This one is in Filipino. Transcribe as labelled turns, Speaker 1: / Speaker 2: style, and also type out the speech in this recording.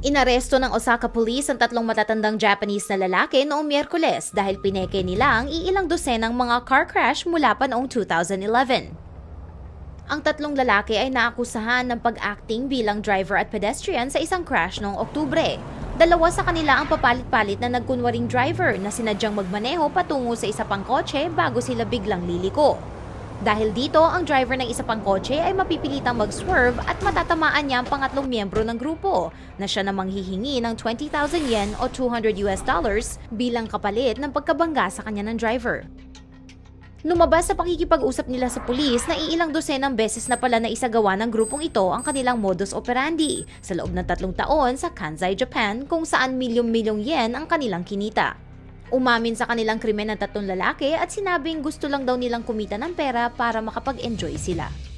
Speaker 1: Inaresto ng Osaka Police ang tatlong matatandang Japanese na lalaki noong Miyerkules dahil pineke nila ang iilang dosenang mga car crash mula pa noong 2011. Ang tatlong lalaki ay naakusahan ng pag-acting bilang driver at pedestrian sa isang crash noong Oktubre. Dalawa sa kanila ang papalit-palit na nagkunwaring driver na sinadyang magmaneho patungo sa isa pang kotse bago sila biglang liliko. Dahil dito, ang driver ng isa pang kotse ay mapipilitang mag-swerve at matatamaan niya ang pangatlong miyembro ng grupo na siya namang hihingi ng 20,000 yen o 200 US dollars bilang kapalit ng pagkabangga sa kanya ng driver. Lumabas sa pakikipag-usap nila sa pulis na iilang dosenang beses na pala na isagawa ng grupong ito ang kanilang modus operandi sa loob ng tatlong taon sa Kansai, Japan kung saan milyong-milyong yen ang kanilang kinita. Umamin sa kanilang krimen ng tatlong lalaki at sinabing gusto lang daw nilang kumita ng pera para makapag-enjoy sila.